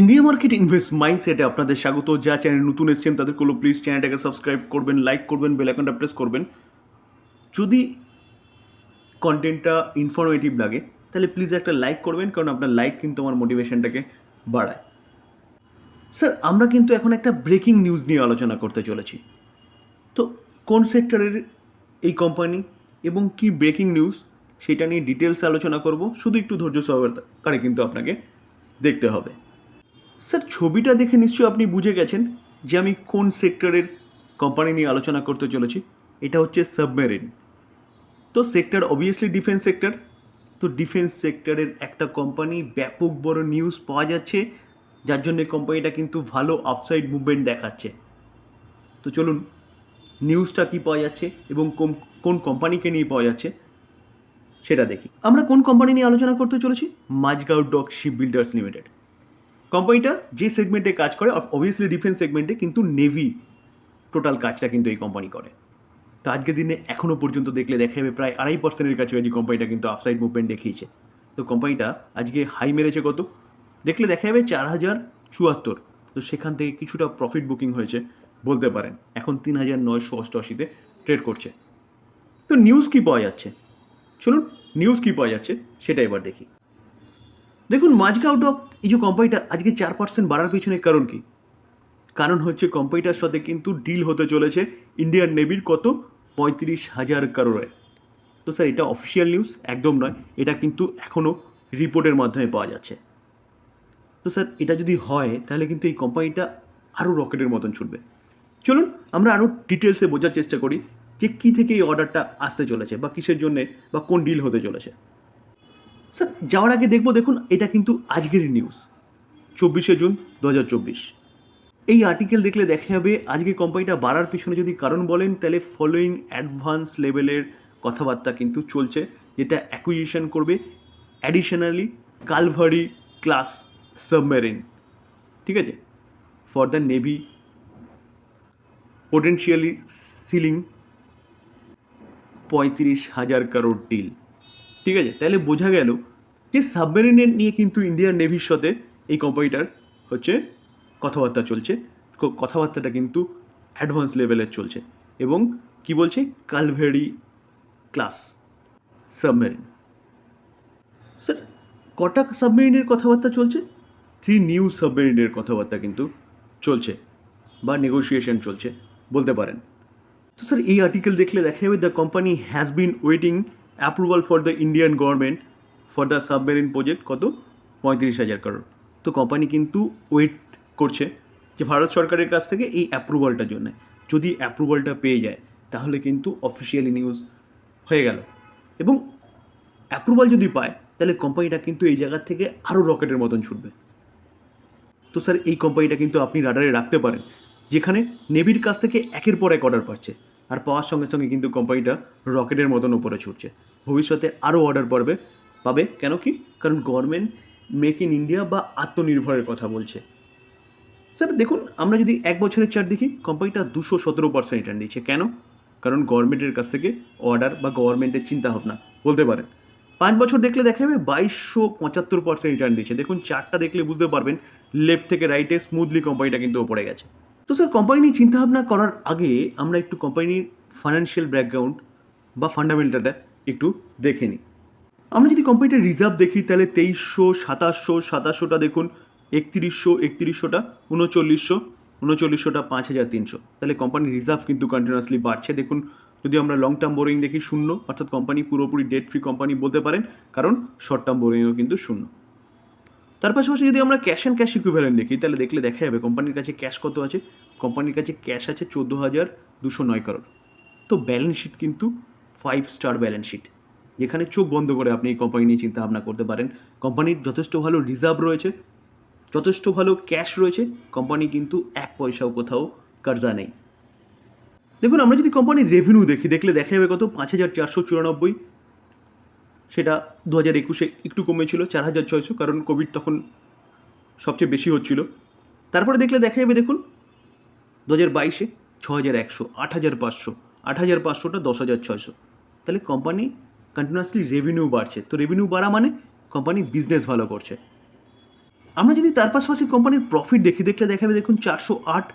India market invest মাইন্ডসেটে আপনাদের স্বাগত। যা চ্যানেল নতুন এসছেন তাদের কোনো প্লিজ চ্যানেলটাকে সাবস্ক্রাইব করবেন লাইক করবেন বেল আইকনটা প্রেস করবেন। যদি কন্টেন্টটা ইনফরমেটিভ লাগে, তাহলে প্লিজ একটা লাইক করবেন, কারণ আপনার লাইক কিন্তু আমার মোটিভেশনটাকে বাড়ায়। স্যার আমরা কিন্তু এখন একটা ব্রেকিং নিউজ নিয়ে আলোচনা করতে চলেছি। তো কোন সেক্টরের এই কোম্পানি এবং কি ব্রেকিং নিউজ সেটা নিয়ে ডিটেলস আলোচনা করব। শুধু একটু ধৈর্য সহকারে কিন্তু আপনাকে দেখতে হবে। স্যার, ছবিটা দেখে নিশ্চয়ই আপনি বুঝে গেছেন যে আমি কোন সেক্টরের কোম্পানি নিয়ে আলোচনা করতে চলেছি। এটা হচ্ছে সাবমেরিন তো সেক্টর অবভিয়াসলি ডিফেন্স সেক্টর তো ডিফেন্স সেক্টরের একটা কোম্পানি ব্যাপক বড় নিউজ পাওয়া যাচ্ছে, যার জন্য কোম্পানিটা কিন্তু ভালো আফসাইড মুভমেন্ট দেখাচ্ছে। তো চলুন নিউজটা কি পাওয়া যাচ্ছে এবং কোন কোন কোম্পানিকে নিয়ে পাওয়া যাচ্ছে, সেটা দেখি। আমরা কোন কোম্পানি নিয়ে আলোচনা করতে চলেছি? Mazagon dock shipbuilders limited. কোম্পানিটা যে সেগমেন্টে কাজ করে অবভিয়াসলি ডিফেন্স সেগমেন্টে কিন্তু নেভি টোটাল কাজটা কিন্তু এই কোম্পানি করে। তো আজকের দিনে এখনও পর্যন্ত দেখলে দেখা যাবে প্রায় আড়াই পার্সেন্টের কাছাকাছি কোম্পানিটা কিন্তু আফসাইড মুভমেন্ট দেখিয়েছে। তো কোম্পানিটা আজকে হাই মেরেছে কত? দেখলে দেখা যাবে চার হাজার চুয়াত্তর। তো সেখান থেকে কিছুটা প্রফিট বুকিং হয়েছে বলতে পারেন। এখন তিন হাজার নয়শো অষ্টআশিতে ট্রেড করছে। তো নিউজ কি পাওয়া যাচ্ছে? চলুন নিউজ কি পাওয়া যাচ্ছে সেটা এবার দেখি। দেখুন মাঝগাঁও অফ এই যে কোম্পানিটা আজকে চার পার্সেন্ট বাড়ার পিছনে কারণ কি? কারণ হচ্ছে কোম্পানিটার সাথে কিন্তু ডিল হতে চলেছে ইন্ডিয়ান নেভির কত? পঁয়ত্রিশ হাজার কারোরে তো স্যার এটা অফিসিয়াল নিউজ একদম নয়, এটা কিন্তু এখনও রিপোর্টের মাধ্যমে পাওয়া যাচ্ছে। তো স্যার এটা যদি হয়, তাহলে কিন্তু এই কোম্পানিটা আরও রকেটের মতন ছুটবে। চলুন, আমরা আরও ডিটেলসে বোঝার চেষ্টা করি যে কী থেকে এই অর্ডারটা আসতে চলেছে বা কিসের জন্যে বা কোন ডিল হতে চলেছে। স্যার, যাওয়ার আগে দেখব, দেখুন, এটা কিন্তু আজকের নিউজ চব্বিশে জুন দু হাজার চব্বিশ। এই আর্টিকেল দেখলে দেখা যাবে, আজকে কোম্পানিটা বাড়ার পিছনে যদি কারণ বলেন, তাহলে ফলোয়িং অ্যাডভান্স লেভেলের কথাবার্তা কিন্তু চলছে, যেটা অ্যাকুইজিশন করবে অ্যাডিশনালি কালভারি ক্লাস সাবমেরিন ঠিক আছে? For the navy potentially ceiling পঁয়ত্রিশ হাজার কারোর ডিল ঠিক আছে? তাহলে বোঝা গেল যে সাবমেরিনের নিয়ে কিন্তু ইন্ডিয়ান নেভির সাথে এই কোম্পানিটার হচ্ছে কথাবার্তা চলছে। কথাবার্তাটা কিন্তু অ্যাডভান্স লেভেলের চলছে এবং কি বলছে? কালভেরি ক্লাস সাবমেরিন স্যার কটা সাবমেরিনের কথাবার্তা চলছে? থ্রি নিউ সাবমেরিনের কথাবার্তা কিন্তু চলছে বা নেগোসিয়েশন চলছে, বলতে পারেন। তো স্যার এই আর্টিকেল দেখলে দেখা যাবে the company has been waiting approval for the Indian government for the submarine project কত? পঁয়ত্রিশ হাজার কারোর তো কোম্পানি কিন্তু ওয়েট করছে যে ভারত সরকারের কাছ থেকে এই অ্যাপ্রুভালটার জন্য। যদি অ্যাপ্রুভালটা পেয়ে যায়, তাহলে কিন্তু অফিসিয়ালি নিউজ হয়ে গেল। এবং অ্যাপ্রুভাল যদি পায়, তাহলে কোম্পানিটা কিন্তু এই জায়গার থেকে আরও রকেটের মতন ছুটবে। তো স্যার এই কোম্পানিটা কিন্তু আপনি রাডারে রাখতে পারেন, যেখানে নেভির কাছ থেকে একের পর এক অর্ডার পাচ্ছে। আর পাওয়ার সঙ্গে সঙ্গে কিন্তু কোম্পানিটা রকেটের মতন উপরে ছুটছে। ভবিষ্যতে আরও অর্ডার পাবে পাবে? কেন কি? কারণ গভর্নমেন্ট মেক ইন ইন্ডিয়া বা আত্মনির্ভরের কথা বলছে। স্যার, দেখুন, আমরা যদি এক বছরের চার্ট দেখি কোম্পানিটা দুশো সতেরো পার্সেন্ট রিটার্ন দিচ্ছে। কেন? কারণ গভর্নমেন্টের কাছ থেকে অর্ডার বা গভর্নমেন্টের চিন্তাভাবনা, বলতে পারেন। পাঁচ বছর দেখলে দেখা যাবে বাইশশো পঁচাত্তর পার্সেন্ট রিটার্ন দিচ্ছে। দেখুন চারটা দেখলে বুঝতে পারবেন লেফট থেকে রাইটে স্মুথলি কোম্পানিটা কিন্তু ওপরে গেছে। তো স্যার কোম্পানি নিয়ে চিন্তাভাবনা করার আগে আমরা একটু কোম্পানির ফাইন্যান্সিয়াল ব্যাকগ্রাউন্ড বা ফান্ডামেন্টালটা একটু দেখে নিই। আমরা যদি কোম্পানিটার রিজার্ভ দেখি, তাহলে তেইশশো, সাতাশশো, সাতাশশোটা দেখুন, একত্রিশশো, একত্রিশশোটা, উনচল্লিশশো, উনচল্লিশশোটা, পাঁচ হাজার তিনশো। তাহলে কোম্পানির রিজার্ভ কিন্তু কন্টিনিউয়াসলি বাড়ছে। দেখুন, যদি আমরা লং টার্ম বোরিং দেখি, শূন্য, অর্থাৎ কোম্পানি পুরোপুরি ডেট ফ্রি কোম্পানি বলতে পারেন, কারণ শর্ট টার্ম বোরিংও কিন্তু শূন্য। তার পাশাপাশি যদি আমরা ক্যাশ অ্যান্ড ক্যাশ ইকুইভ্যালেন্ট দেখি, তাহলে দেখলে দেখা যাবে কোম্পানির কাছে ক্যাশ কত আছে? কোম্পানির কাছে ক্যাশ আছে চোদ্দ হাজার দুশো নয় করোড় তো ব্যালেন্স শিট কিন্তু ফাইভ স্টার ব্যালেন্স শিট যেখানে চোখ বন্ধ করে আপনি এই কোম্পানি নিয়ে চিন্তা ভাবনা করতে পারেন। কোম্পানির যথেষ্ট ভালো রিজার্ভ রয়েছে, যথেষ্ট ভালো ক্যাশ রয়েছে কোম্পানি কিন্তু এক পয়সাও কোথাও কর্জা নেই। দেখুন, আমরা যদি কোম্পানির রেভিনিউ দেখি, দেখলে দেখা যাবে কত? পাঁচ হাজার চারশো চুরানব্বই সেটা দু হাজার একুশে একটু কমেছিল, চার হাজার ছয়শো, কারণ কোভিড তখন সবচেয়ে বেশি হচ্ছিল। তারপরে দেখলে দেখা যাবে, দেখুন দু হাজার বাইশে ছ হাজার একশো, আট হাজার পাঁচশো, আট হাজার পাঁচশোটা দশ হাজার ছয়শো। তাহলে কোম্পানি কন্টিনিউয়াসলি রেভিনিউ বাড়ছে। তো রেভিনিউ বাড়া মানে কোম্পানি বিজনেস ভালো করছে। আমরা যদি তার পাশাপাশি কোম্পানির প্রফিট দেখি, দেখলে দেখাবে দেখুন, চারশো আট,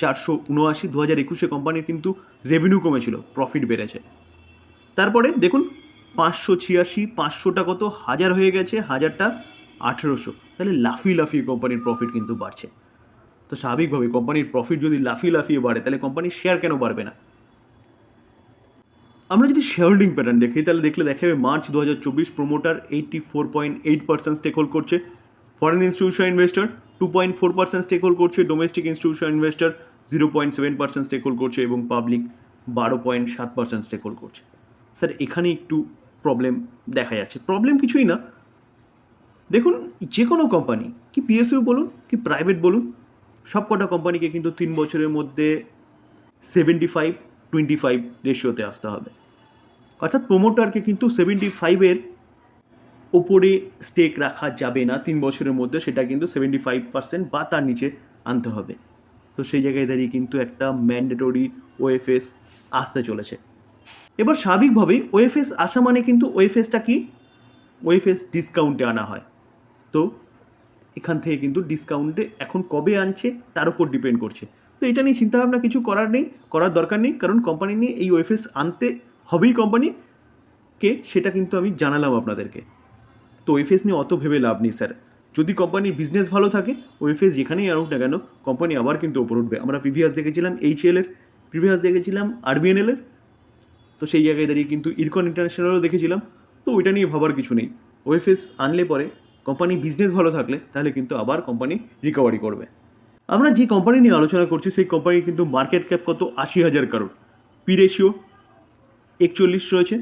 চারশো উনআশি দু হাজার একুশে কোম্পানির কিন্তু রেভিনিউ কমেছিল প্রফিট বেড়েছে। তারপরে দেখুন পাঁচশো ছিয়াশি, পাঁচশোটা কত? হাজার হয়ে গেছে, হাজারটা আঠেরোশো। তাহলে লাফিয়ে লাফিয়ে কোম্পানির প্রফিট কিন্তু বাড়ছে। তো স্বাভাবিকভাবে কোম্পানির প্রফিট যদি লাফিয়ে লাফিয়ে বাড়ে, তাহলে কোম্পানির শেয়ার কেন বাড়বে না? আমরা যদি শেয়ার হোল্ডিং প্যাটার্ন দেখি, তাহলে দেখলে দেখা যাবে মার্চ দু হাজার চব্বিশ promoter eighty four point eight percent stake hold করছে। Foreign institution investor two point four percent stake hold করছে। Domestic institution investor zero point seven percent stake hold করছে এবং পাবলিক বারো পয়েন্ট সাত পার্সেন্ট স্টেক হোল্ড করছে। Sir এখানে একটু problem দেখা যাচ্ছে। প্রবলেম কিছুই না। দেখুন, যে কোনো কোম্পানি কি পিএসইউ বলুন, কি প্রাইভেট বলুন সব কটা কোম্পানিকে কিন্তু তিন বছরের মধ্যে সেভেন্টি ফাইভ টোয়েন্টি ফাইভ রেশিওতে আসতে হবে। অর্থাৎ প্রোমোটারকে কিন্তু সেভেন্টি ফাইভের ওপরে স্টেক রাখা যাবে না, তিন বছরের মধ্যে, সেটা কিন্তু সেভেন্টি ফাইভ পার্সেন্ট বা তার নিচে আনতে হবে। তো সেই জায়গায় দাঁড়িয়ে কিন্তু একটা ম্যান্ডেটরি ওএফএস আসতে চলেছে। এবার স্বাভাবিকভাবেই ওএফএস আসা মানে কিন্তু ওএফএসটা কি? ওএফএস ডিসকাউন্টে আনা হয়। তো এখান থেকে কিন্তু ডিসকাউন্টে এখন কবে আনছে, তার উপর ডিপেন্ড করছে। তো এটা নিয়ে চিন্তাভাবনা কিছু করার নেই, করার দরকার নেই, কারণ কোম্পানি নিয়ে এই ওএফএস আনতে হবেই কোম্পানিকে সেটা কিন্তু আমি জানালাম আপনাদেরকে। তো ওয়েফেস নিয়ে অত ভেবে লাভ নেই, স্যার। যদি কোম্পানির বিজনেস ভালো থাকে ওয়েফেস যেখানেই আনুক না কেন কোম্পানি আবার কিন্তু ওপর উঠবে। আমরা প্রিভিয়াস দেখেছিলাম এইচএল এর প্রিভিয়াস দেখেছিলাম আরবিএনএল এর তো সেই জায়গায় দাঁড়িয়ে কিন্তু ইরকন ইন্টারন্যাশনালও দেখেছিলাম। তো ওইটা নিয়ে ভাবার কিছু নেই। ওয়েফেস আনলে পরে কোম্পানি বিজনেস ভালো থাকলে তাহলে কিন্তু আবার কোম্পানি রিকভারি করবে। আমরা যে কোম্পানি নিয়ে আলোচনা করছি, সেই কোম্পানির কিন্তু মার্কেট ক্যাপ কত? আশি হাজার কারোর পি রেশিও একচল্লিশ রয়েছে।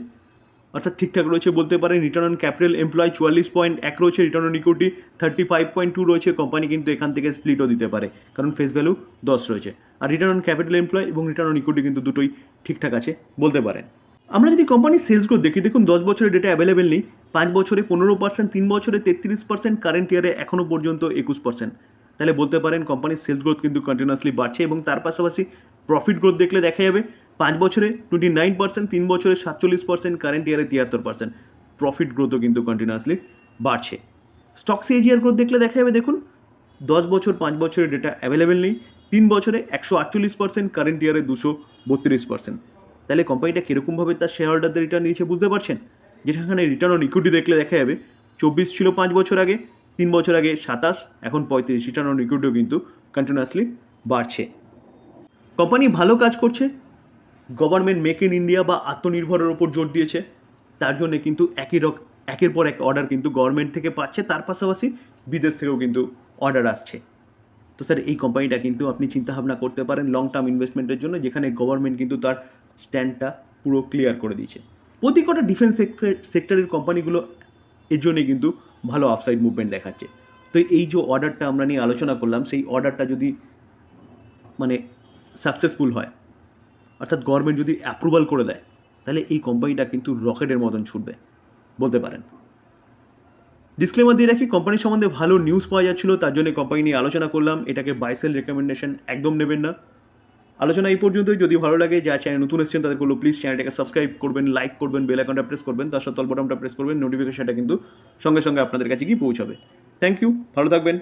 অর্থাৎ ঠিকঠাক রয়েছে বলতে পারেন রিটার্ন অন ক্যাপিটাল এমপ্লয় চুয়াল্লিশ পয়েন্ট এক রয়েছে return on equity thirty five point two রয়েছে কোম্পানি কিন্তু এখান থেকে স্প্লিটও দিতে পারে, কারণ ফেস ভ্যালু দশ রয়েছে। আর রিটার্ন অন ক্যাপিটাল এমপ্লয় এবং রিটার্ন অন ইকুইটি কিন্তু দুটোই ঠিকঠাক আছে বলতে পারেন। আমরা যদি কোম্পানির সেলস গ্রোথ দেখি, দেখুন দশ বছরের ডেটা অ্যাভেলেবেল নেই, পাঁচ বছরে পনেরো পার্সেন্ট তিন বছরে তেত্রিশ পার্সেন্ট কারেন্ট ইয়ারে এখনও পর্যন্ত একুশ পার্সেন্ট তাহলে বলতে পারেন কোম্পানির সেলস গ্রোথ কিন্তু কন্টিনিউয়াসলি বাড়ছে এবং তার পাশাপাশি প্রফিট গ্রোথ দেখলে দেখা যাবে পাঁচ বছরে টোয়েন্টি নাইন পার্সেন্ট তিন বছরে সাতচল্লিশ পার্সেন্ট কারেন্ট ইয়ারে তিয়াত্তর পার্সেন্ট প্রফিট গ্রোথও কিন্তু কন্টিনিউয়াসলি বাড়ছে। স্টক সিএজিআর গ্রোথ দেখলে দেখা যাবে, দেখুন, দশ বছর, পাঁচ বছরের ডেটা অ্যাভেলেবেল নেই, তিন বছরে একশো আটচল্লিশ পার্সেন্ট কারেন্ট ইয়ারে দুশো বত্রিশ পার্সেন্ট তাহলে কোম্পানিটা কীরকমভাবে তার শেয়ার হোল্ডারদের রিটার্ন দিয়েছে বুঝতে পারছেন? যেখানে রিটার্ন অন ইকুইটি দেখলে দেখা যাবে, চব্বিশ ছিল পাঁচ বছর আগে, তিন বছর আগে সাতাশ, এখন পঁয়ত্রিশ। রিটার্ন অন ইকুইটিও কিন্তু কন্টিনিউয়াসলি বাড়ছে। কোম্পানি ভালো কাজ করছে গভর্নমেন্ট মেক ইন ইন্ডিয়া বা আত্মনির্ভরের ওপর জোর দিয়েছে, তার জন্য কিন্তু একই রক, একের পর এক অর্ডার কিন্তু গভর্নমেন্ট থেকে পাচ্ছে, তার পাশাপাশি বিদেশ থেকেও কিন্তু অর্ডার আসছে। তো স্যার, এই কোম্পানিটা কিন্তু আপনি চিন্তাভাবনা করতে পারেন লং টার্ম ইনভেস্টমেন্টের জন্য, যেখানে গভর্নমেন্ট কিন্তু তার স্ট্যান্ডটা পুরো ক্লিয়ার করে দিয়েছে। প্রতি কটা ডিফেন্স সেক্টরের কোম্পানিগুলো এর জন্যই কিন্তু ভালো আফসাইড মুভমেন্ট দেখাচ্ছে। তো এই যে অর্ডারটা আমরা নিয়ে আলোচনা করলাম, সেই অর্ডারটা যদি মানে সাকসেসফুল হয় অর্থাৎ গভর্নমেন্ট যদি অ্যাপ্রুভাল করে দেয়, তাহলে এই কোম্পানিটা কিন্তু রকেটের মতন ছুটবে, বলতে পারেন। ডিসক্লেমার দিয়ে রাখি কোম্পানি সম্বন্ধে ভালো নিউজ পাওয়া যাচ্ছিল, তার জন্য কোম্পানি নিয়ে আলোচনা করলাম। এটাকে বাইসেল রেকমেন্ডেশন একদম নেবেন না। আলোচনা এই পর্যন্তই। যদি ভালো লাগে যা চ্যানেল নতুন এসেছেন তাদের করল প্লিজ চ্যানেলটাকে সাবস্ক্রাইব করবেন লাইক করবেন বেল আইকনটা প্রেস করবেন, তার সাথে বটনটা প্রেস করবেন নোটিফিকেশনটা কিন্তু সঙ্গে সঙ্গে আপনাদের কাছে গিয়ে পৌঁছাবে। থ্যাংক ইউ ভালো থাকবেন।